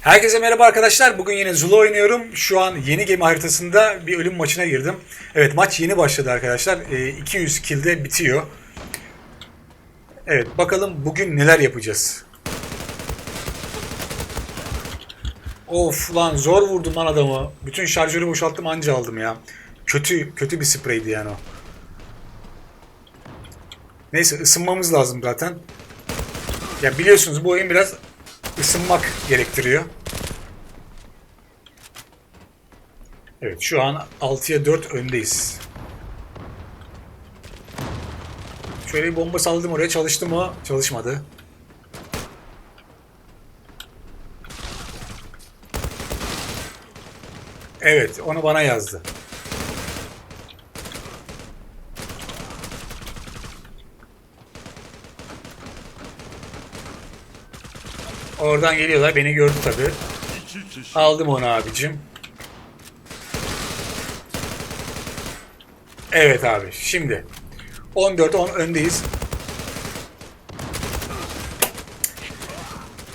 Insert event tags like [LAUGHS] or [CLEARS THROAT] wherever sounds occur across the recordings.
Herkese merhaba arkadaşlar. Bugün yine Zula oynuyorum. Şu an yeni gemi haritasında bir ölüm maçına girdim. Evet maç yeni başladı arkadaşlar. Ee, 200 kilde bitiyor. Evet bakalım bugün neler yapacağız. Of lan zor vurdum lan adamı. Bütün şarjörü boşalttım anca aldım ya. Kötü kötü bir spreydi yani o. Neyse ısınmamız lazım zaten. Ya biliyorsunuz bu oyun biraz ısınmak gerektiriyor. Evet şu an 6'ya 4 öndeyiz. Şöyle bir bomba salladım oraya çalıştı mı? Çalışmadı. Evet onu bana yazdı. Oradan geliyorlar. Beni gördü kişi. Aldım onu abicim. Evet abi. Şimdi 14-10 öndeyiz.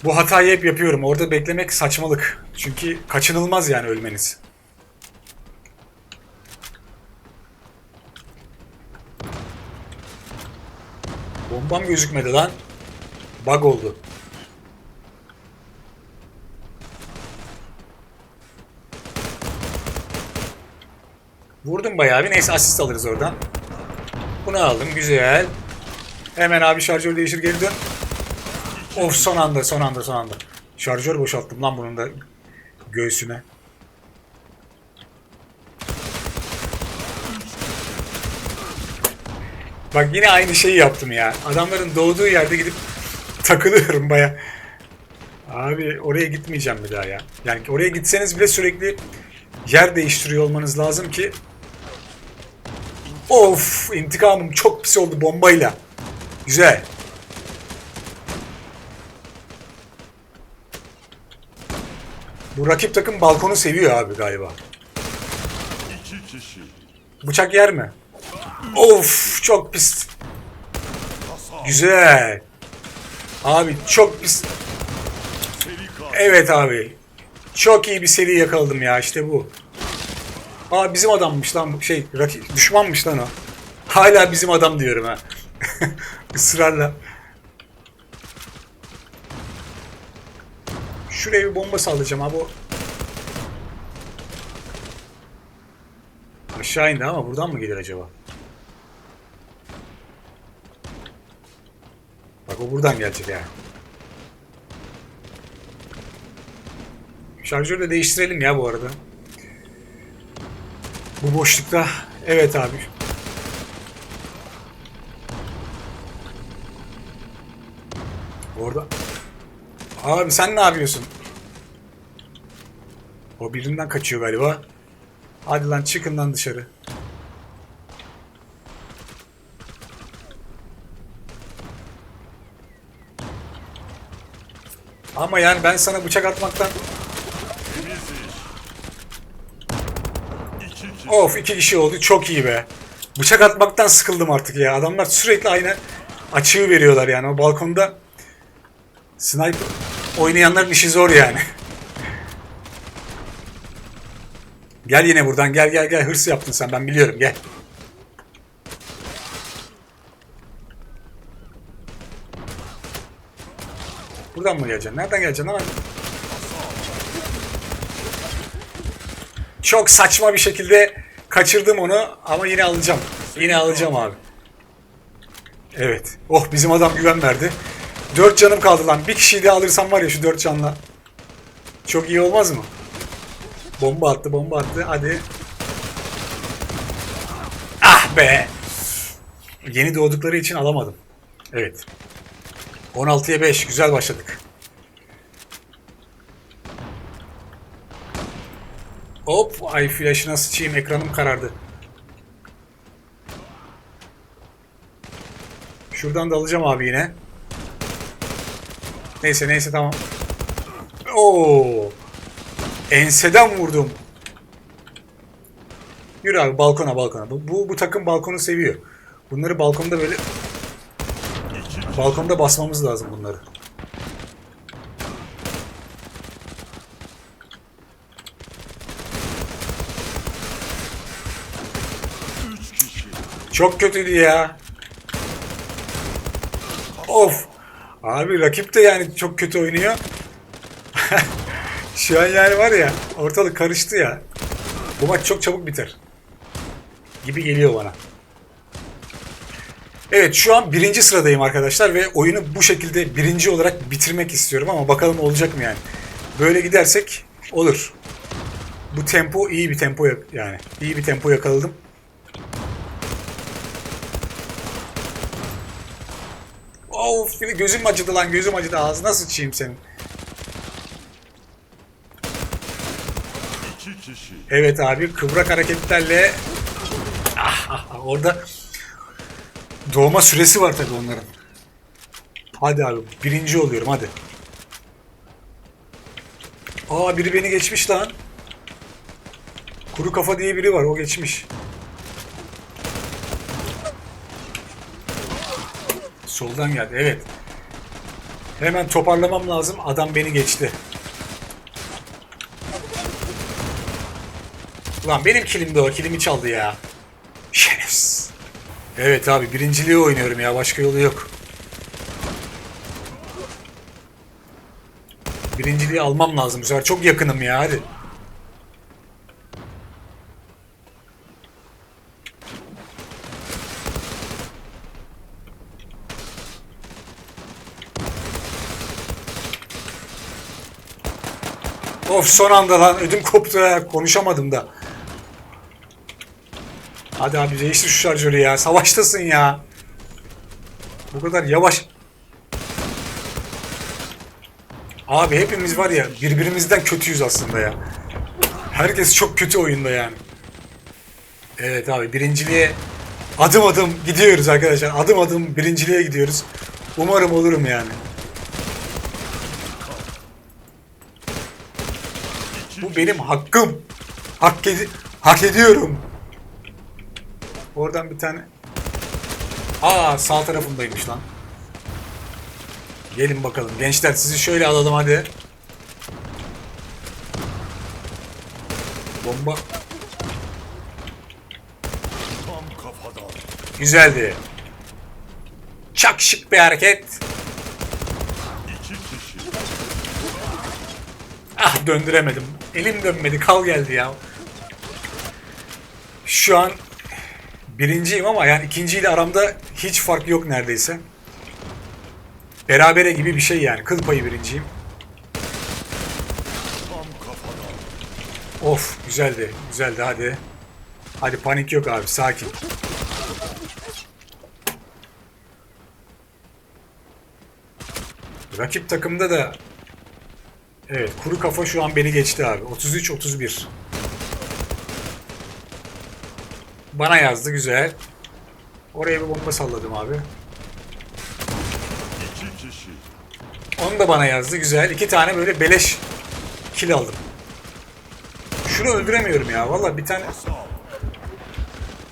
Bu hatayı hep yapıyorum. Orada beklemek saçmalık. Çünkü kaçınılmaz yani ölmeniz. Bombam gözükmedi lan. Bug oldu. Vurdum bayağı bir. Neyse asist alırız oradan. Bunu aldım. Güzel. Hemen abi şarjör değişir geri dön. Of son anda son anda son anda. Şarjör boşalttım lan bunun da göğsüne. Bak yine aynı şeyi yaptım ya. Adamların doğduğu yerde gidip takılıyorum baya. Abi oraya gitmeyeceğim bir daha ya. Yani oraya gitseniz bile sürekli yer değiştiriyor olmanız lazım ki Of intikamım çok pis oldu bombayla. Güzel. Bu rakip takım balkonu seviyor abi galiba. Bıçak yer mi? Of çok pis. Güzel. Abi çok pis. Evet abi. Çok iyi bir seri yakaladım ya işte bu. Aa bizim adammış lan şey rakip düşmanmış lan o. Hala bizim adam diyorum ha. [LAUGHS] Israrla. Şuraya bir bomba sallayacağım abi o. Aşağı indi ama buradan mı gelir acaba? Bak o buradan gelecek ya. Şarjörü de değiştirelim ya bu arada. Bu boşlukta. Evet abi. Orada. Abi sen ne yapıyorsun? O birinden kaçıyor galiba. Hadi lan çıkın lan dışarı. Ama yani ben sana bıçak atmaktan Temiz iş. İki kişi. Of iki kişi oldu çok iyi be. Bıçak atmaktan sıkıldım artık ya. Adamlar sürekli aynı açığı veriyorlar yani. O balkonda sniper oynayanların işi zor yani. [LAUGHS] gel yine buradan gel gel gel hırs yaptın sen ben biliyorum gel. Buradan mı geleceksin? Nereden geleceksin ama? Çok saçma bir şekilde kaçırdım onu ama yine alacağım. Yine alacağım abi. Evet. Oh bizim adam güven verdi. Dört canım kaldı lan. Bir kişiyi de alırsam var ya şu dört canla. Çok iyi olmaz mı? Bomba attı bomba attı. Hadi. Ah be. Yeni doğdukları için alamadım. Evet. 16'ya 5. Güzel başladık. Hop, ay flash'ına sıçayım ekranım karardı. Şuradan da alacağım abi yine. Neyse neyse tamam. Oo. Enseden vurdum. Yürü abi balkona balkona. Bu, bu, bu takım balkonu seviyor. Bunları balkonda böyle balkonda basmamız lazım bunları. Çok kötüydü ya. Of. Abi rakip de yani çok kötü oynuyor. [LAUGHS] Şu an yani var ya ortalık karıştı ya. Bu maç çok çabuk biter. Gibi geliyor bana. Evet şu an birinci sıradayım arkadaşlar ve oyunu bu şekilde birinci olarak bitirmek istiyorum ama bakalım olacak mı yani. Böyle gidersek olur. Bu tempo iyi bir tempo yani. İyi bir tempo yakaladım. Of de gözüm acıdı lan gözüm acıdı ağzına sıçayım senin. Evet abi kıvrak hareketlerle ah, ah, ah, orada doğma süresi var tabii onların. Hadi abi birinci oluyorum hadi. Aa biri beni geçmiş lan. Kuru kafa diye biri var o geçmiş. Soldan geldi evet. Hemen toparlamam lazım adam beni geçti. Ulan benim kilimde o. Kilimi çaldı ya. Şerefsiz. Evet abi birinciliği oynuyorum ya. Başka yolu yok. Birinciliği almam lazım bu sefer. Çok yakınım ya hadi. Of son anda lan ödüm koptu ya. Konuşamadım da. Hadi abi değiştir şu şarjörü ya. Savaştasın ya. Bu kadar yavaş. Abi hepimiz var ya birbirimizden kötüyüz aslında ya. Herkes çok kötü oyunda yani. Evet abi birinciliğe adım adım gidiyoruz arkadaşlar. Adım adım birinciliğe gidiyoruz. Umarım olurum yani. Benim hakkım. Hak, edi hak ediyorum. Oradan bir tane... Aa sağ tarafındaymış lan. Gelin bakalım. Gençler sizi şöyle alalım hadi. Bomba. Güzeldi. Çak şık bir hareket. İki kişi. Ah döndüremedim. Elim dönmedi. Kal geldi ya. Şu an birinciyim ama yani ikinciyle aramda hiç fark yok neredeyse. Berabere gibi bir şey yani. Kıl payı birinciyim. Of güzeldi. Güzeldi hadi. Hadi panik yok abi sakin. Rakip takımda da Evet kuru kafa şu an beni geçti abi. 33-31. Bana yazdı güzel. Oraya bir bomba salladım abi. Onu da bana yazdı güzel. İki tane böyle beleş kill aldım. Şunu öldüremiyorum ya. Vallahi bir tane.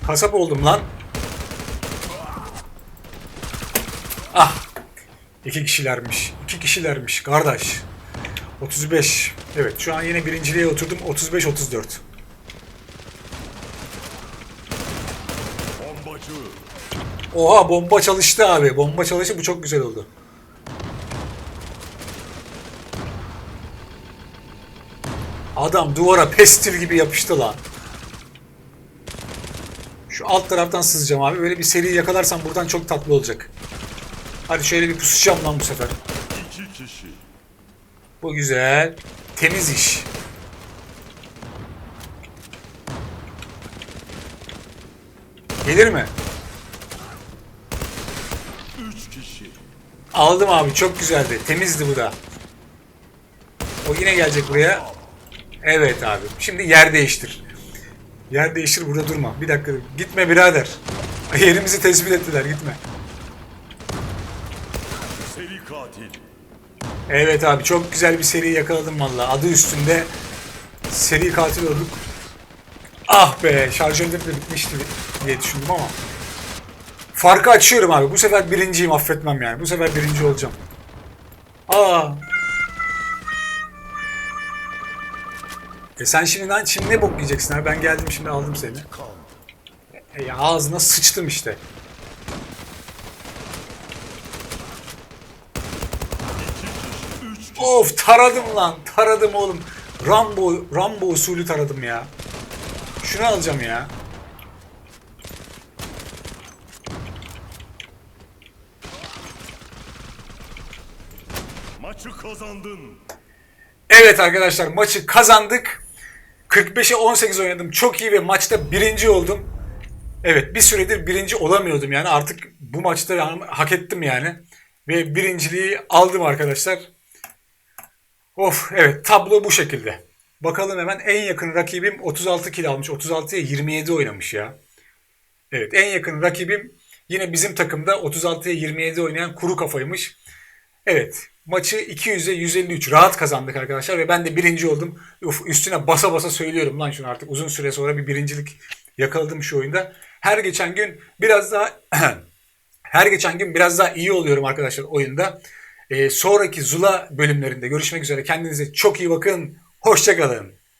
Kasap oldum lan. Ah. İki kişilermiş. İki kişilermiş kardeş. 35. Evet şu an yine birinciliğe oturdum. 35-34. Bombacı. Oha bomba çalıştı abi. Bomba çalıştı. Bu çok güzel oldu. Adam duvara pestil gibi yapıştı lan. Şu alt taraftan sızacağım abi. Böyle bir seri yakalarsam buradan çok tatlı olacak. Hadi şöyle bir pusacağım lan bu sefer. İki kişi. Bu güzel. Temiz iş. Gelir mi? Üç kişi. Aldım abi çok güzeldi. Temizdi bu da. O yine gelecek buraya. Evet abi. Şimdi yer değiştir. Yer değiştir burada durma. Bir dakika. Gitme birader. Yerimizi tespit ettiler gitme. Seri katil. Evet abi çok güzel bir seri yakaladım valla. Adı üstünde seri katil olduk. Ah be şarjörlerim de bitmişti diye düşündüm ama. Farkı açıyorum abi. Bu sefer birinciyim affetmem yani. Bu sefer birinci olacağım. Aa. E sen şimdi lan şimdi ne bok yiyeceksin abi? Ben geldim şimdi aldım seni. E, ağzına sıçtım işte. Üç kişi. Of taradım lan. Taradım oğlum. Rambo, Rambo usulü taradım ya. Şunu alacağım ya. Maçı kazandın. Evet arkadaşlar maçı kazandık. 45'e 18 oynadım. Çok iyi ve maçta birinci oldum. Evet bir süredir birinci olamıyordum yani artık bu maçta hak ettim yani. Ve birinciliği aldım arkadaşlar. Of evet tablo bu şekilde. Bakalım hemen en yakın rakibim 36 kill almış. 36'ya 27 oynamış ya. Evet en yakın rakibim yine bizim takımda 36'ya 27 oynayan kuru kafaymış. Evet maçı 200'e 153 rahat kazandık arkadaşlar ve ben de birinci oldum. Uf, üstüne basa basa söylüyorum lan şunu artık uzun süre sonra bir birincilik yakaladım şu oyunda. Her geçen gün biraz daha [CLEARS THROAT] her geçen gün biraz daha iyi oluyorum arkadaşlar oyunda. Ee, sonraki Zula bölümlerinde görüşmek üzere. Kendinize çok iyi bakın. Hoşçakalın.